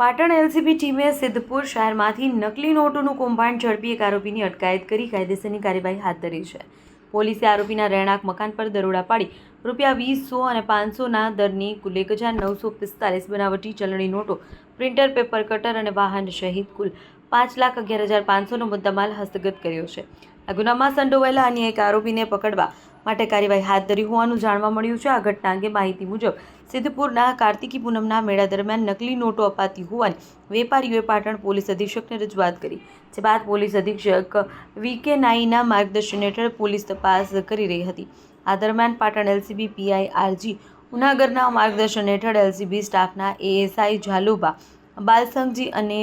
Patan LCB ટીમે સિદ્ધપુર શહેરમાંથી નકલી નોટોનું કૌભાંડ ઝડપી એક આરોપીની અટકાયત કરી કાયદેસરની કાર્યવાહી હાથ ધરી છે. પોલીસે આરોપીના રહેણાંક મકાન પર દરોડા પાડી રૂપિયા વીસસો અને પાંચસોના દરની કુલ એક હજાર નવસો પિસ્તાલીસ બનાવટી ચલણી નોટો, પ્રિન્ટર, પેપર કટર અને વાહન સહિત કુલ પાંચ લાખ અગિયાર હજાર પાંચસોનો મુદ્દામાલ હસ્તગત કર્યો છે. આ ગુનામાં સંડોવાયેલા અન્ય એક આરોપીને પકડવા માટે કાર્યવાહી હાથ ધરી હોવાનું જાણવા મળ્યું છે. આ ઘટના અંગે માહિતી મુજબ, સિદ્ધપુરના કાર્તિકી પૂનમના મેળા દરમિયાન નકલી નોટો અપાતી હોવાની વેપારીઓએ પાટણ પોલીસ અધિક્ષકને રજૂઆત કરી. જે બાદ પોલીસ અધિક્ષક વી કે નાઈના માર્ગદર્શન હેઠળ પોલીસ તપાસ કરી રહી હતી. આ દરમિયાન Patan LCB PI R G, ઉનાગરના માર્ગદર્શન હેઠળ એલસીબી સ્ટાફના એએસઆઈ ઝાલુબા બાલસંઘજી અને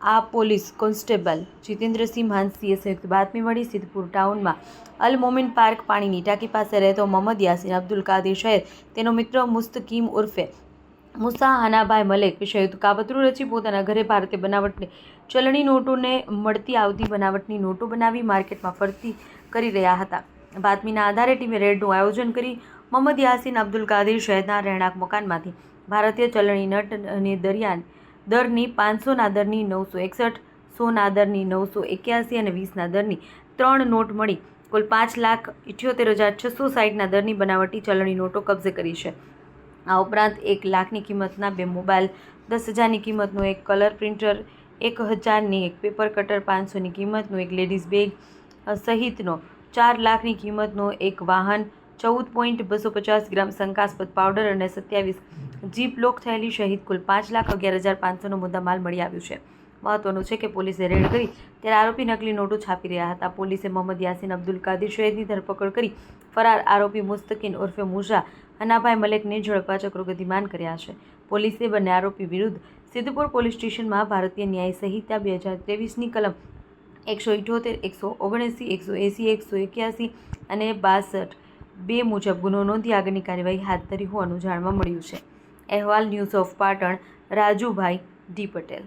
આ પોલીસ કોન્સ્ટેબલ જીતેન્દ્રસિંહ માનસીએ સંયુક્ત બાતમી મળી સિદ્ધપુર ટાઉનમાં અલ મોમિન પાર્ક પાણીની ટાંકી પાસે રહેતો મોહમ્મદ યાસીન અબ્દુલ કાદિર શહેર તેનો મિત્ર મુસ્તકીમ ઉર્ફે મુસા હનાભાઈ મલેક વિષયુક્ત કાવતરું રચી પોતાના ઘરે ભારતીય બનાવટની ચલણી નોટોને મળતી આવતી બનાવટની નોટો બનાવી માર્કેટમાં ફરતી કરી રહ્યા હતા. બાતમીના આધારે ટીમે રેડનું આયોજન કરી મોહમ્મદ યાસીન અબ્દુલ કાદિર શહેરના રહેણાંક મકાનમાંથી ભારતીય ચલણી નટ અને દરિયાન દરની પાંચસોના દરની નવસો એકસઠ સોના દરની નવસો એક્યાસી અને વીસના દરની ત્રણ નોટ મળી. કુલ પાંચ લાખ ઇઠ્યોતેર હજાર છસો સાઠના દરની બનાવટી ચલણી નોટો કબજે કરી છે. આ ઉપરાંત એક લાખની કિંમતના બે મોબાઈલ, દસ હજારની કિંમતનું એક કલર પ્રિન્ટર, એક હજારની એક પેપર કટર, પાંચસોની કિંમતનું એક લેડીઝ બેગ સહિતનો ચાર લાખની કિંમતનો એક વાહન, ચૌદ પોઈન્ટ બસો પચાસ ગ્રામ શંકાસ્પદ પાવડર અને સત્યાવીસ જીપ લોક થયેલી સહિત કુલ પાંચ લાખ અગિયાર હજાર પાંચસોનો મુદ્દામાલ મળી આવ્યું છે. મહત્વનું છે કે પોલીસે રેડ કરી ત્યારે આરોપી નકલી નોટો છાપી રહ્યા હતા. પોલીસે મોહમ્મદ યાસીન, અબ્દુલ કાદિર શહીદની ધરપકડ કરી ફરાર આરોપી મુસ્તકીન ઉર્ફે મુઝા હનાભાઈ મલેકને ઝડપા ચક્રો ગતિમાન કર્યા છે. પોલીસે બંને આરોપી વિરુદ્ધ સિદ્ધપુર પોલીસ સ્ટેશનમાં ભારતીય ન્યાય સંહિતા બે હજાર ત્રેવીસની કલમ એકસો ઇઠ્યોતેર, એકસો ઓગણએંસી એકસો એંસી, એકસો એક્યાસી અને બાસઠ બે મુજબ ગુનો નોંધી આગળની કાર્યવાહી હાથ ધરી હોવાનું જાણવા મળ્યું છે. અહેવાલ news of Patan Rajubhai D Patel.